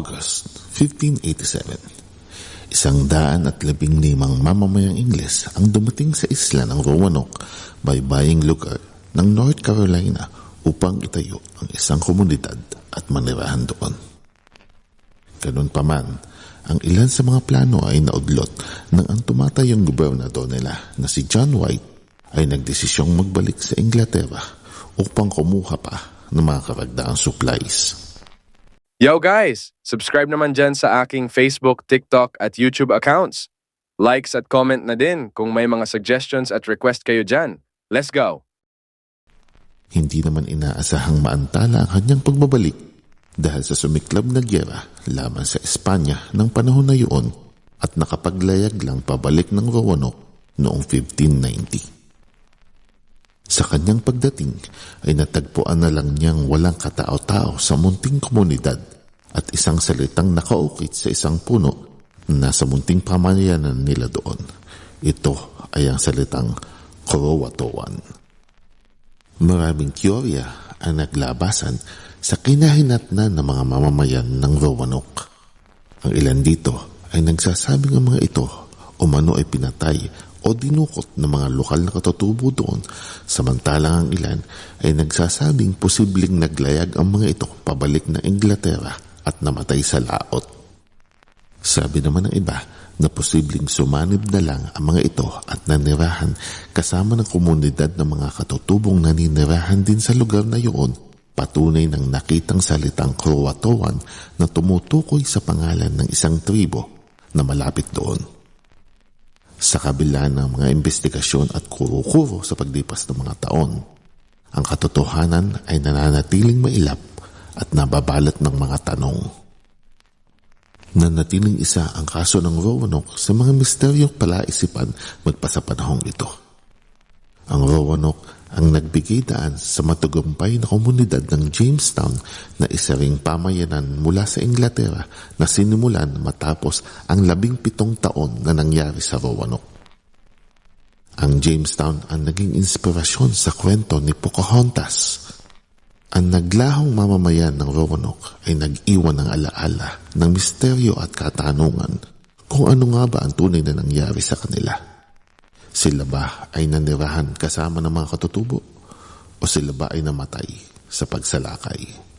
August 1587. Isang daan at labing limang mamamayang Ingles ang dumating sa isla ng Roanoke, baybaying lugar ng North Carolina upang itayo ang isang komunidad at manirahan doon. Ganun pa man, ang ilan sa mga plano ay naudlot nang ang tumatayong gobernador nila na si John White ay nagdesisyong magbalik sa Inglaterra upang kumuha pa ng mga karagdaang supplies. Yo guys! Subscribe naman dyan sa aking Facebook, TikTok at YouTube accounts. Likes at comment na din kung may mga suggestions at request kayo dyan. Let's go! Hindi naman inaasahang maantala ang kanyang pagbabalik dahil sa sumiklab na gyera laban sa Espanya ng panahon na yun at nakapaglayag lang pabalik ng Roanoke noong 1590. Sa kanyang pagdating ay natagpuan na lang niyang walang katao-tao sa munting komunidad at isang salitang nakaukit sa isang puno na nasa munting pamayanan nila doon. Ito ay ang salitang Korowatoan. Maraming teorya ang naglabasan sa kinahinatnan ng mga mamamayan ng Roanoke. Ang ilan dito ay nagsasabing ang mga ito umano ay pinatay o dinukot ng mga lokal na katutubo doon samantalang ang ilan ay nagsasabing posibleng naglayag ang mga ito pabalik ng Inglaterra at namatay sa laot. Sabi naman ng iba na posibleng sumanib na lang ang mga ito at nanirahan kasama ng komunidad ng mga katutubong naninirahan din sa lugar na yun patunay ng nakitang salitang Kroatoan na tumutukoy sa pangalan ng isang tribo na malapit doon. Sa kabila ng mga investigasyon at kuro-kuro sa paglipas ng mga taon, ang katotohanan ay nananatiling mailap at nababalat ng mga tanong. Nanatiling isa ang kaso ng Roanoke sa mga misteryong palaisipan magpasa panahong ito. Ang Roanoke ang nagbigay daan sa matagumpay na komunidad ng Jamestown na isa ring pamayanan mula sa Inglaterra na sinimulan matapos ang labing pitong taon na nangyari sa Roanoke. Ang Jamestown ang naging inspirasyon sa kwento ni Pocahontas. Ang naglahong mamamayan ng Roanoke ay nag-iwan ng alaala ng misteryo at katanungan kung ano nga ba ang tunay na nangyari sa kanila. Sila ba ay nanirahan kasama ng mga katutubo o sila ba ay namatay sa pagsalakay?